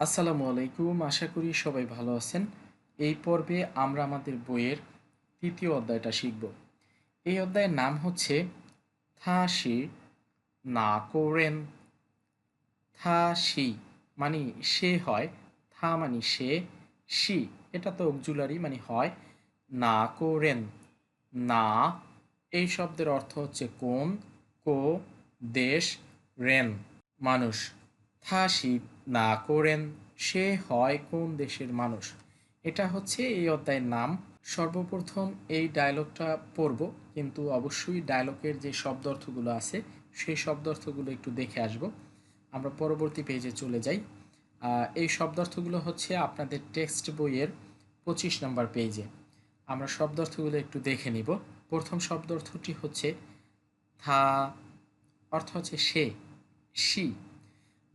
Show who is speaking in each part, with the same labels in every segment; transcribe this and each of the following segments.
Speaker 1: আসসালামু আলাইকুম, আশা করি সবাই ভালো আছেন। এই পর্বে আমরা আমাদের বইয়ের তৃতীয় অধ্যায়টা শিখব। এই অধ্যায়ের নাম হচ্ছে, থা শি না কোরেন। থা শি মানে সে হয়, থা মানে সে, শি এটা তো অক্সুলারি মানে হয়, না কোরেন। না, এই শব্দের অর্থ হচ্ছে কোন, কো, দেশ, রেন, মানুষ। থা থাসি না করেন, সে হয় কোন দেশের মানুষ? এটা হচ্ছে এই অধ্যায়ের নাম। সর্বপ্রথম এই ডায়লগটা পড়ব, কিন্তু অবশ্যই ডায়লগের যে শব্দ অর্থগুলো আছে, সেই শব্দ অর্থগুলো একটু দেখে আসব। আমরা পরবর্তী পেজে চলে যাই। এই শব্দ অর্থগুলো হচ্ছে আপনাদের টেক্সট বইয়ের পঁচিশ নম্বর পেজে আমরা শব্দ অর্থগুলো একটু দেখে নিব। প্রথম শব্দ অর্থটি হচ্ছে থা, অর্থ হচ্ছে সে, সি।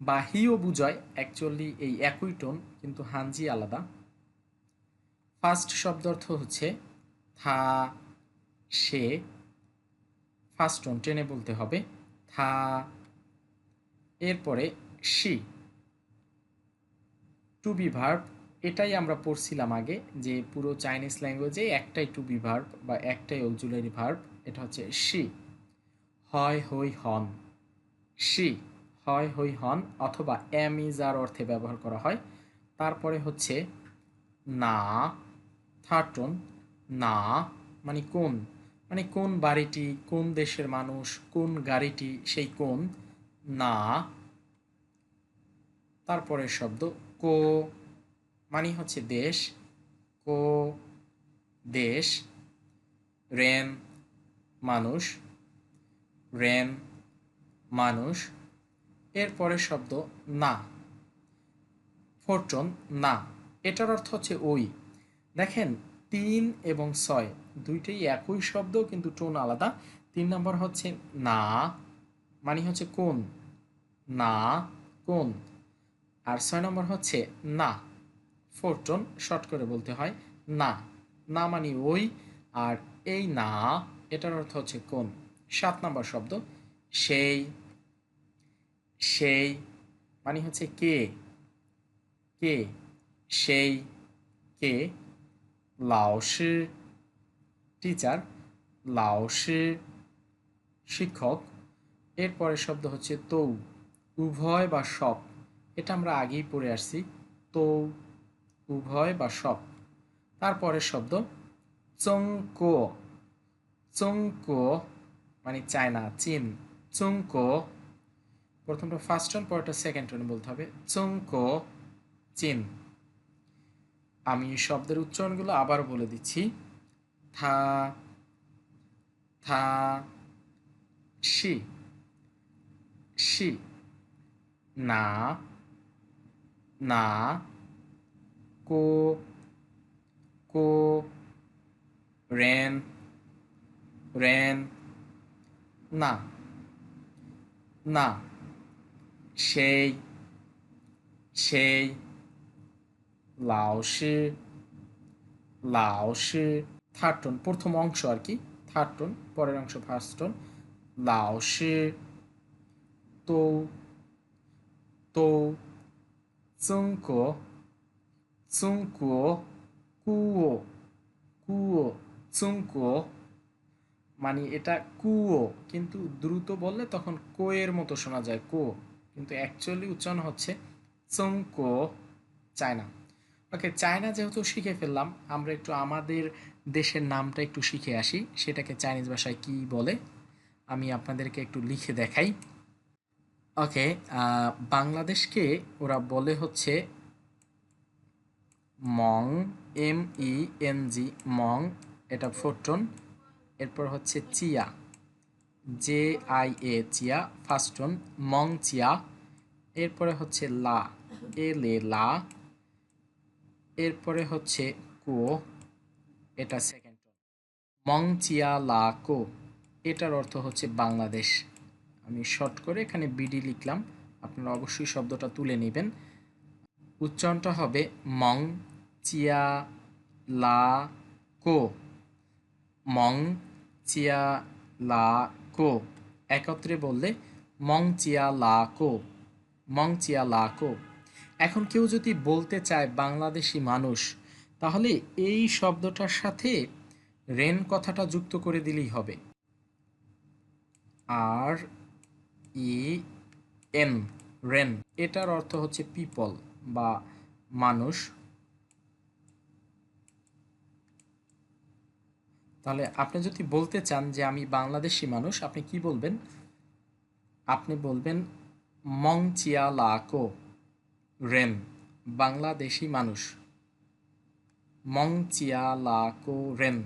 Speaker 1: বা হিও বুঝয় অ্যাকচুয়ালি এই একই টোন কিন্তু হানজি আলাদা। ফার্স্ট শব্দ অর্থ হচ্ছে থা, সে। ফার্স্ট টোন টেনে বলতে হবে, থা। এরপরে সি টু বি ভার্ব এটাই আমরা পড়ছিলাম আগে, যে পুরো চাইনিজ ল্যাঙ্গুয়েজে একটাই টু বি ভার্ব বা একটাই অক্সুলারি ভার্ব এটা হচ্ছে সি হয়, হই, হন। সি হয় হই হন অথবা এম ইজ আর অর্থে ব্যবহার করা হয়। তারপরে হচ্ছে না থার্টন না মানে কোন? মানে কোন বাড়িটি, কোন দেশের মানুষ, কোন গাড়িটি, সেই কোন? না। তারপরের শব্দ কো মানে হচ্ছে দেশ, কো, দেশ, রেন, মানুষ রেন, মানুষ এর পরের শব্দ না। ফোরটন না। এটার অর্থ হচ্ছে ওই। দেখেন, তিন এবং ছয় দুইটাই একই শব্দ, কিন্তু টোন আলাদা। তিন নম্বর হচ্ছে না মানে হচ্ছে কোন? না, কোন? আর ছয় নম্বর হচ্ছে না। ফোর টোন শর্ট করে বলতে হয় না। না মানে ওই, আর এই না, এটার অর্থ হচ্ছে কোন? সাত নম্বর শব্দ, সেই। সেই মানে হচ্ছে কে? কে? সেই, কে? লাওশি টিচার লাওশি শিক্ষক। এরপরের শব্দ হচ্ছে তৌ। উভয় বা সব। এটা আমরা আগেই পড়ে আসছি। তৌ, উভয় বা সব। তারপরের শব্দ চংকো। চংকো মানে চায়না, চীন। চংকো প্রথমটা ফার্স্ট টোন পরেরটা সেকেন্ড টোনে বলতে হবে। চংকো চীন। আমি শব্দের উচ্চারণগুলো আবার বলে দিচ্ছি। থা থা, শি। শি। না না, কো কো, রেন রেন, না না। সেই সেই লাওশি লাওশি থার্ড টোন প্রথম অংশ আর কি থার্ড টোন পরের অংশ ফার্স্ট টোন লাওশি তো তো চুঙ্কো চুঙ্কো কুয়ো কুয়ো চুঙ্কো মানে এটা কুয়ো, কিন্তু দ্রুত বললে তখন কোয়ের মতো শোনা যায় কো কিন্তু অ্যাকচুয়ালি উচ্চারণ হচ্ছে চুঙ্কো চায়না। ওকে চায়না যেহেতু শিখে ফেললাম, আমরা একটু আমাদের দেশের নামটা একটু শিখে আসি। সেটাকে চাইনিজ ভাষায় কি বলে? আমি আপনাদেরকে একটু লিখে দেখাই। ওকে বাংলাদেশকে ওরা বলে হচ্ছে মং এম ই এন জি মং, এটা ফোরটন এরপর হচ্ছে চিয়া। জে আই এ চিয়া ফার্স্টন মং চিয়া এরপরে হচ্ছে লা এ লে লা এরপরে হচ্ছে কো এটা সেকেন্ড মং চিয়া লা কো, এটার অর্থ হচ্ছে বাংলাদেশ। আমি শর্ট করে এখানে বিডি লিখলাম, আপনারা অবশ্যই শব্দটা তুলে নেবেন। উচ্চারণটা হবে মং চিয়া লা কো। মং চিয়া লা কো। একত্রে বললে, মং চিয়া লা কো, মং চিয়া লা কো। এখন কেউ যদি বলতে চায় বাংলাদেশি মানুষ, তাহলে এই শব্দটার সাথে রেন কথাটা যুক্ত করে দিলেই হবে। আর, ই, এন, রেন। এটার অর্থ হচ্ছে পিপল বা মানুষ। তাহলে আপনি যদি বলতে চান যে আমি বাংলাদেশি মানুষ, আপনি কি বলবেন? আপনি বলবেন মং চিয়া লাকো রেন বাংলাদেশি মানুষ। মং চিয়া লাকো রেন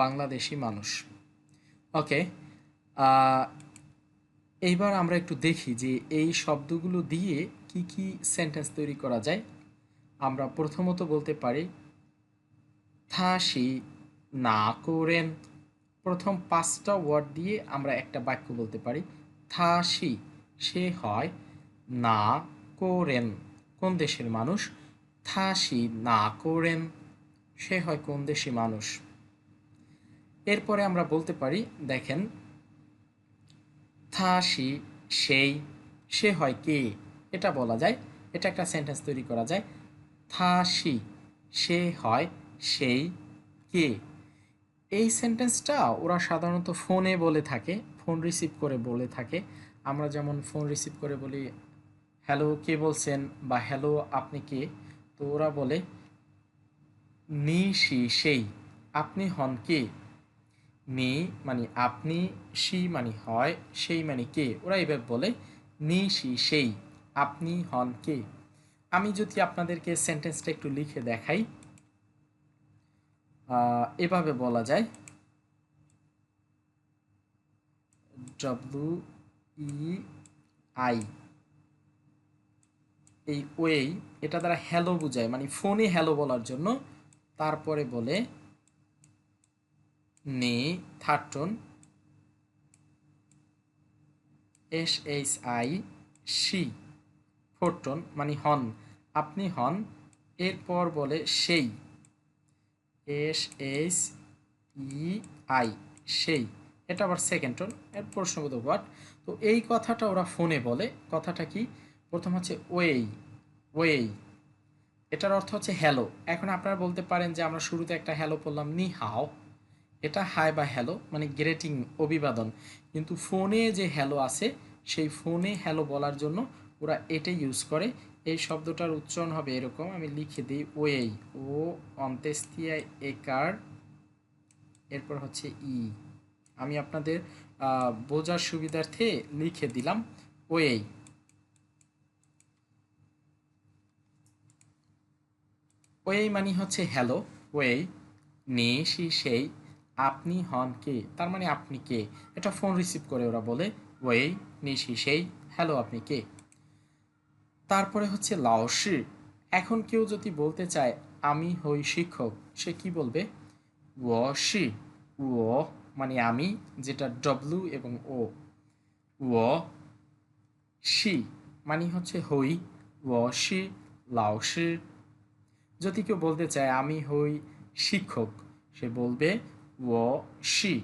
Speaker 1: বাংলাদেশি মানুষ। ওকে এইবার আমরা একটু দেখি যে এই শব্দগুলো দিয়ে কি কি সেন্টেন্স তৈরি করা যায়। আমরা প্রথমত বলতে পারি থাসি না করেন প্রথম পাঁচটা ওয়ার্ড দিয়ে আমরা একটা বাক্য বলতে পারি। থাসি সে, হয়, না, করেন, কোন দেশের মানুষ? থাসি না, করেন, সে, হয়, কোন দেশি মানুষ? এরপরে আমরা বলতে পারি, দেখেন থাসি সেই, সে, হয়, কে? এটা বলা যায়, এটা একটা সেন্টেন্স তৈরি করা যায়। থাসি সে, হয়, সেই, কে? এই সেন্টেন্সটা ওরা সাধারণত ফোনে বলে থাকে ফোন রিসিভ করে বলে থাকে। আমরা যেমন ফোন রিসিভ করে বলি হ্যালো কে বলছেন? বা হ্যালো আপনি কে? তো ওরা বলে, নি, সি, সেই, আপনি হন কে? নি মানে আপনি, সি মানে হয়, সেই মানে কে? ওরা এবার বলে, নি, সি, সেই, আপনি হন কে? আমি যদি আপনাদেরকে সেন্টেন্সটা একটু লিখে দেখাই এভাবে বলা যায়। ডব্লু ই আই এই ওয়েই এটা দ্বারা হ্যালো বোঝায় মানে ফোনে হ্যালো বলার জন্য। তারপরে বলে, নে third tone S H I, C fourth tone মানে হন, আপনি হন। এরপর বলে, সেই। এস এইচ ই আই সেই। এটা আবার সেকেন্ড টোন এর প্রশ্নবোধক ওয়ার্ড তো এই কথাটা ওরা ফোনে বলে। কথাটা কি? প্রথম হচ্ছে ওয়েই ওয়েই এটার অর্থ হচ্ছে হ্যালো এখন আপনারা বলতে পারেন যে আমরা শুরুতে একটা হ্যালো বললাম, নি হাও। এটা হাই বা হ্যালো মানে গ্রেটিং অভিবাদন। কিন্তু ফোনে যে হ্যালো আছে, সেই ফোনে হ্যালো বলার জন্য ওরা এটাই ইউজ করে। এই শব্দটার উচ্চারণ হবে এরকম, আমি লিখে দিই, ওয়েই, ও অন্তেস্তিয়ায় একার, এরপর হচ্ছে ই। আমি আপনাদের বোঝার সুবিধার্থে লিখে দিলাম, ওয়েই। ওয়েই মানে হচ্ছে হ্যালো, ওয়েই, নে, সি, সেই, আপনি, হন, কে, তার মানে আপনি কে। এটা ফোন রিসিভ করে ওরা বলে, ওয়েই নিশি সেই, হ্যালো, আপনি কে। তারপরে হচ্ছে লাওসি। এখন কেউ যদি বলতে চায়, আমি হই শিক্ষক সে কি বলবে? ও শি ও মানে আমি, যেটা ডব্লু এবং ও। ও শি মানে হচ্ছে হই। ও শি লাওসি। যদি কেউ বলতে চায়, আমি হই শিক্ষক সে বলবে ও শি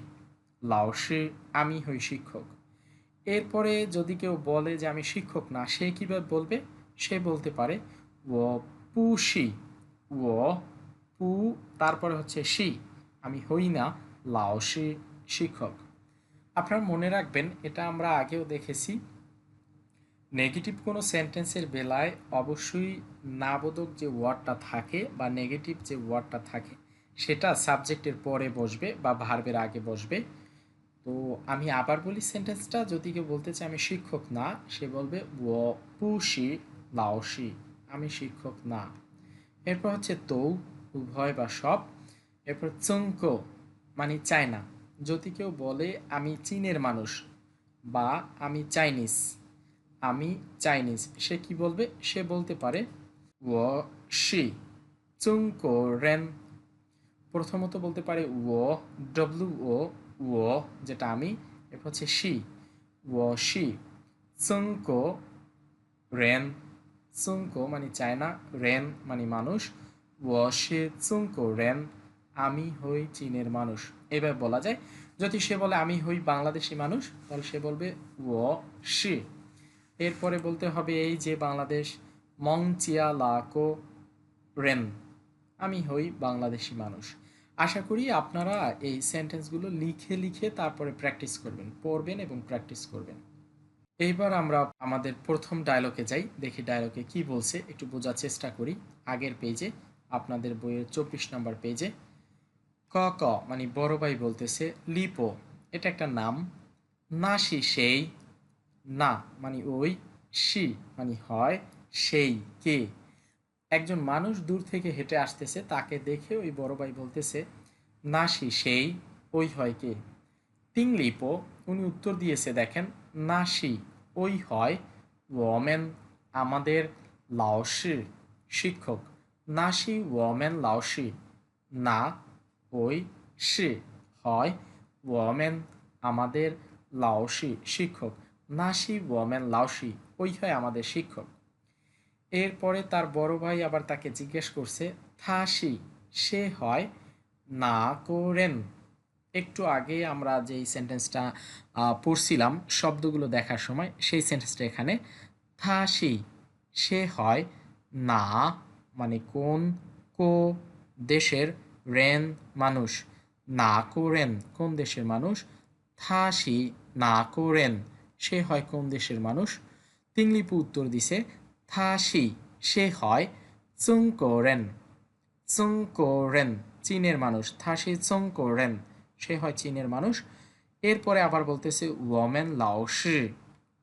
Speaker 1: লাওসি, আমি হই শিক্ষক। এরপরে যদি কেউ বলে যে আমি শিক্ষক না, সে কীভাবে বলবে? সে বলতে পারে, ও পু পুশি ও পু, তারপরে হচ্ছে শি। আমি হই না, লাও লাওসি শিক্ষক। আপনার মনে রাখবেন, এটা আমরা আগেও দেখেছি। নেগেটিভ কোনো সেন্টেন্সের বেলায় অবশ্যই নাবোধক যে ওয়ার্ডটা থাকে বা নেগেটিভ যে ওয়ার্ডটা থাকে, সেটা সাবজেক্টের পরে বসবে বা ভার্বের আগে বসবে। তো আমি আবার বলি, সেন্টেন্সটা যদি কেউ বলতে চাই আমি শিক্ষক না, সে বলবে, ও পু পুশি লাওসি আমি শিক্ষক না। এরপর হচ্ছে তৌ, উভয় বা সব। এরপর চঙ্ক মানে চায়না। যদি কেউ বলে, আমি চীনের মানুষ বা আমি চাইনিজ আমি চাইনিজ, সে কি বলবে? সে বলতে পারে, ও শি চুঙ্কো রেন। প্রথমত বলতে পারে ও, ডব্লিউ ও ও, যেটা আমি। এরপর হচ্ছে শি, ও শি চুঙ্কো রেন। চুঙ্কো মানে চায়না রেন মানে মানুষ। ও সে চুঙ্কো রেন আমি হই চীনের মানুষ। এভাবে বলা যায়, যদি সে বলে আমি হই বাংলাদেশি মানুষ, তাহলে সে বলবে ও সে এরপরে বলতে হবে এই যে বাংলাদেশ মং চিয়া লাকো রেন আমি হই বাংলাদেশি মানুষ। আশা করি আপনারা এই সেন্টেন্সগুলো লিখে লিখে তারপরে প্র্যাকটিস করবেন, পড়বেন এবং প্র্যাকটিস করবেন। এইবার আমরা আমাদের প্রথম ডায়লগে যাই, দেখি ডায়লগে কি বলছে, একটু বোঝার চেষ্টা করি। আগের পেজে আপনাদের বইয়ের চব্বিশ নম্বর পেজে ক ক মানে বড় ভাই বলতেছে, লিপো, এটা একটা নাম। না নাসি সেই। না মানে ওই, সি মানে হয়, সেই, কে। একজন মানুষ দূর থেকে হেঁটে আসতেছে, তাকে দেখে ওই বড় ভাই বলতেছে, না নাসি সেই, ওই হয়, কে। তিংলিপো, উনি উত্তর দিয়েছে, দেখেন, নাসি, ওই হয় ওমেন আমাদের লাওসি শিক্ষক। নাসি ওমেন লাওসি, না, ওই সি হয় ওমেন আমাদের লাওসি শিক্ষক। নাসি ওমেন লাওসি, ওই হয় আমাদের শিক্ষক। এরপরে তার বড় ভাই আবার তাকে জিজ্ঞেস করছে, থাসি, সে হয় না করেন? একটু আগে আমরা যেই সেন্টেন্সটা পড়ছিলাম, শব্দগুলো দেখার সময়, সেই সেন্টেন্সটা এখানে থাসি সে হয় না মানে কোন, কো, দেশের রেন মানুষ, না করেন কোন দেশের মানুষ থাসি না করেন সে হয় কোন দেশের মানুষ? তিংলিপু উত্তর দিছে থাসি সে হয় চুংকোরেন চুংকোরেন চীনের মানুষ থাসি চুংকোরেন সে হয় চীনের মানুষ। এরপরে আবার বলতেছে ওমেন লাওসি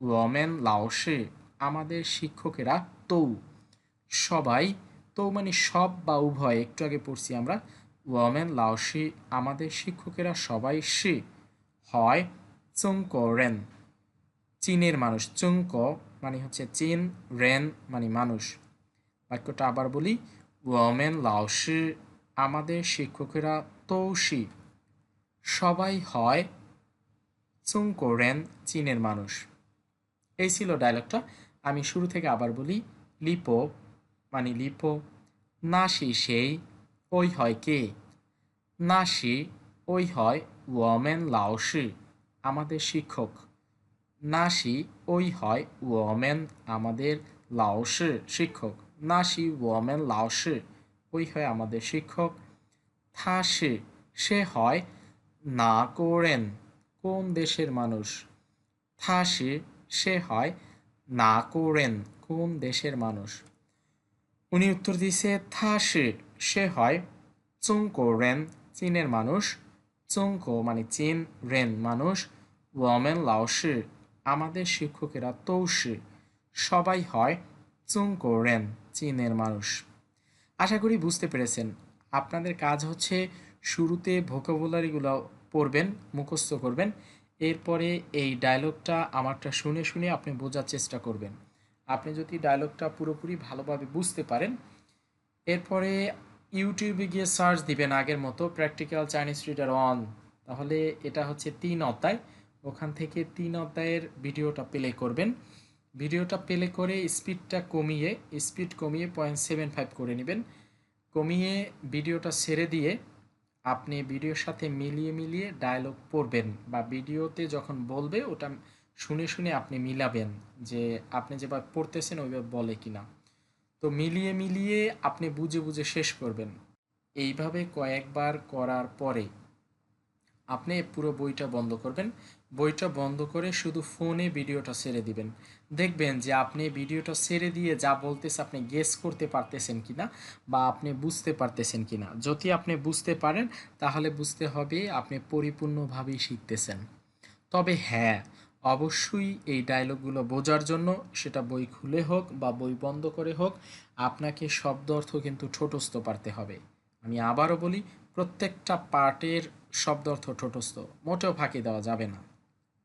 Speaker 1: ওমেন লাওসি আমাদের শিক্ষকেরা তৌ, সবাই তৌ মানে সব বা উভয়, একটু আগে পড়ছি আমরা ওমেন লাওসি আমাদের শিক্ষকেরা সবাই সি হয় চুংকো রেন, চীনের মানুষ। চুংক মানে হচ্ছে চীন, রেন মানে মানুষ। বাক্যটা আবার বলি ওমেন লাওসি আমাদের শিক্ষকেরা তৌসি সবাই হয় চুংকো রেন, চীনের মানুষ। এই ছিল ডায়লগটা আমি শুরু থেকে আবার বলি, লিপো মানে লিপো, নাসি সেই, ওই হয় কে? নাসি, ওই হয় ওমেন লাওসি আমাদের শিক্ষক। নাসি, ওই হয় ওমেন আমাদের লাওসি শিক্ষক। নাসি ওমেন লাওসি ওই হয় আমাদের শিক্ষক। থাসি সে হয় না করেন। কোন দেশের মানুষ? থাসি সে হয়, না করেন কোন দেশের মানুষ? উনি উত্তর দিয়েছে থাসি সে হয়, চুংকো রেন চীনের মানুষ। চুংকো মানে চীন, রেন মানুষ। ওমেন লাওসি আমাদের শিক্ষকেরা তৌসি সবাই হয় চুংকো রেন চীনের মানুষ। আশা করি বুঝতে পেরেছেন। আপনাদের কাজ হচ্ছে শুরুতে ভোকাবুলারিগুলো পড়বেন, মুখস্থ করবেন। এরপরে এই ডায়লগটা আমারটা শুনে শুনে আপনি বোঝার চেষ্টা করবেন। আপনি যদি ডায়লগটা পুরোপুরি ভালোভাবে বুঝতে পারেন, এরপরে ইউটিউবে গিয়ে সার্চ দিবেন আগের মতো প্র্যাকটিক্যাল চাইনিজ রিডার অন তাহলে এটা হচ্ছে তিন অধ্যায়। ওখান থেকে তিন অধ্যায়ের ভিডিওটা প্লে করবেন। ভিডিওটা প্লে করে স্পিডটা কমিয়ে স্পিড কমিয়ে পয়েন্ট সেভেন ফাইভ করে নেবেন। কমিয়ে ভিডিওটা সেরে দিয়ে আপনি ভিডিওর সাথে মিলিয়ে মিলিয়ে ডায়লগ পড়বেন বা ভিডিওতে যখন বলবে, ওটা শুনে শুনে আপনি মিলাবেন যে আপনি যেভাবে পড়তেছেন ওইভাবে বলে কি না তো মিলিয়ে মিলিয়ে আপনি বুঝে বুঝে শেষ করবেন। এইভাবে কয়েকবার করার পরে আপনি পুরো বইটা বন্ধ করবেন। বইটা বন্ধ করে শুধু ফোনে ভিডিওটা ছেড়ে দিবেন। দেখবেন যে আপনি ভিডিওটা ছেড়ে দিয়ে যা বলতেছে আপনি গেস করতে পারতেছেন কিনা বা আপনি বুঝতে পারতেছেন কিনা। যদি আপনি বুঝতে পারেন, তাহলে বুঝতে হবে আপনি পরিপূর্ণভাবেই শিখতেছেন। তবে হ্যাঁ অবশ্যই এই ডায়লগগুলো বোঝার জন্য সেটা বই খুলে হোক বা বই বন্ধ করে হোক, আপনাকে শব্দ অর্থ কিন্তু ঠোঁটস্থ পারতে হবে। আমি আবারও বলি, প্রত্যেকটা পার্টের শব্দ অর্থ ঠোঁটস্থ, মোটেও ফাঁকি দেওয়া যাবে না।